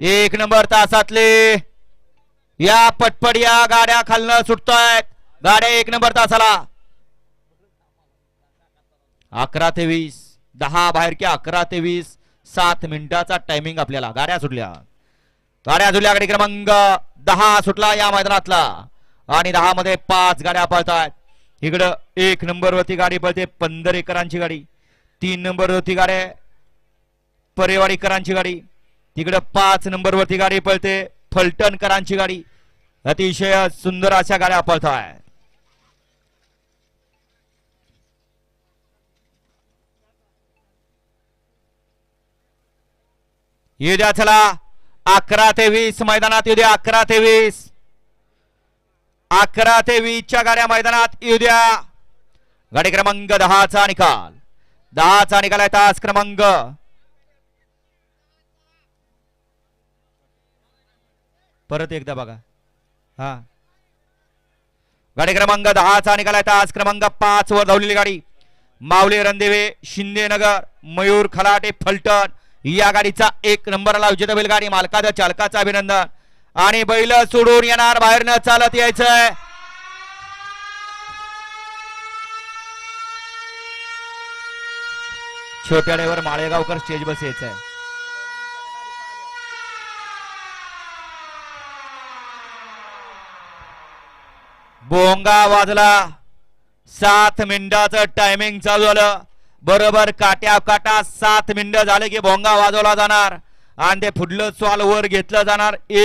एक नंबर तासातले. या पटपट या गाड्या खालनं सुटतायत. गाड्या एक नंबर तासाला. अकरा ते वीस दहा बाहेर की अकरा ते वीस सात मिनिटाचा टायमिंग आपल्याला. गाड्या सुटल्या. गाड्या सुटल्या गाडी क्रमांक दहा सुटला या मैदानातला. आणि दहा मध्ये पाच गाड्या पळतायत. इकडं एक नंबरवरती गाडी पळते पंधर एकरांची गाडी. तीन नंबरवरती गाड्या परेवाडीकरांची गाडी. तिकडं पाच नंबरवरती गाडी पळते. फलटणकरांची गाडी. अतिशय सुंदर अशा गाड्या पळताय. येऊ चला. अकरा ते वीस मैदानात येऊ द्या. अकरा ते वीस. अकरा ते वीसच्या गाड्या मैदानात येऊ द्या. गाडी क्रमांक दहाचा निकाल. दहाचा निकाल आहे तास क्रमांक. परत एकदा बघा. हा. गाडी क्रमांक दहाचा निकाल तास क्रमांक पाच वर धावलेली गाडी. मावले रणदेवे शिंदे नगर मयूर खलाटे फलटण. या गाडीचा एक नंबरला विजेता बैल गाडी मालकाचा चालकाचं अभिनंदन. आणि बैल सोडून येणार बाहेर न चालत यायचंय. छोट्या माळेगावकर स्टेज बस यायचंय. बोंगा वाजला. सात मिनिटाचं टायमिंग चालू झालं. बरोबर काट्या काटा सात मिनिटं झाले की भोंगा वाजवला जाणार. आणि ते फुडलं स्वाल वर घेतलं जाणार.